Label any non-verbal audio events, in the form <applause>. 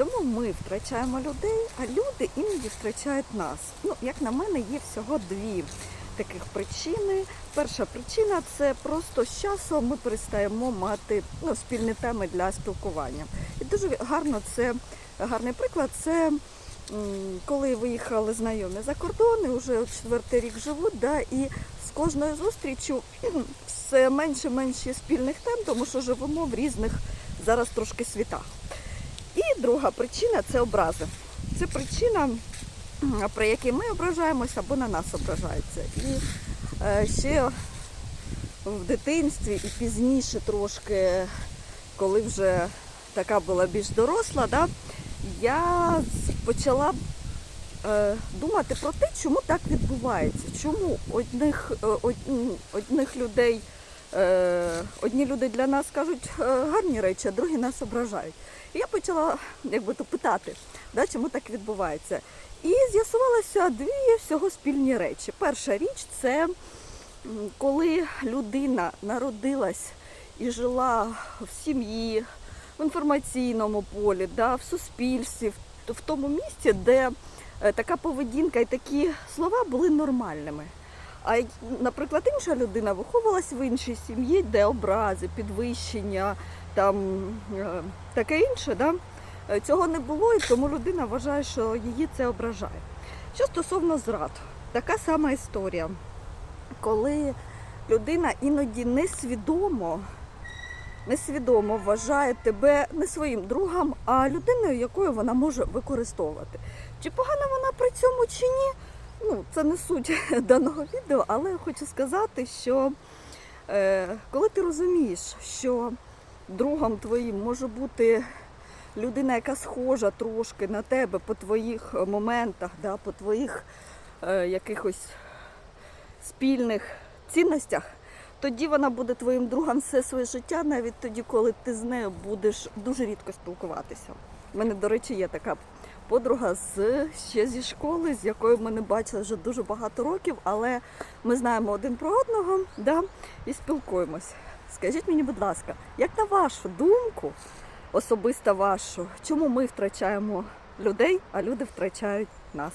Чому ми втрачаємо людей, а люди іноді втрачають нас? Ну, як на мене, є всього дві таких причини. Перша причина це просто з часом ми перестаємо мати ну, спільні теми для спілкування. І дуже гарно це гарний приклад. Це коли виїхали знайомі за кордон, і вже четвертий рік живуть, да, і з кожною зустрічю <clears throat> все менше-менше спільних тем, тому що живемо в різних зараз трошки світах. Друга причина це образи. Це причина, м, при якій ми ображаємося або на нас ображаються. І е, ще в дитинстві і пізніше трошки, коли вже така була більш доросла, да, я почала е, думати про те, чому так відбувається. Чому одних, е, одних людей, одні люди для нас кажуть е, гарні речі, а другі нас ображають. І я почала якби то питати, да, чому так відбувається. І з'ясувалося дві всього спільні речі. Перша річ це коли людина народилась і жила в сім'ї, в інформаційному полі, да, в суспільстві, в- в тому місці, де е, така поведінка і такі слова були нормальними. А наприклад, інша людина виховувалась в іншій сім'ї, де образи, підвищення, там е, таке інше, да? Е, цього не було, і тому людина вважає, що її це ображає. Що стосовно зрад, така сама історія, коли людина іноді несвідомо, несвідомо вважає тебе не своїм другом, а людиною, якою вона може використовувати. Чи погана вона при цьому чи ні? Ну, це не суть <laughs> даного відео, але я хочу сказати, що е, коли ти розумієш, що другом твоїм може бути людина, яка схожа трошки на тебе по твоїх е, моментах, да, по твоїх е, якихось спільних цінностях, тоді вона буде твоїм другом все своє життя, навіть тоді, коли ти з нею будеш дуже рідко спілкуватися. У мене, до речі, є така подруга з ще зі школи, з якою ми не бачили вже дуже багато років, але ми знаємо один про одного да, і спілкуємось. Скажіть мені, будь ласка, як на вашу думку, особисто вашу, чому ми втрачаємо людей, а люди втрачають нас?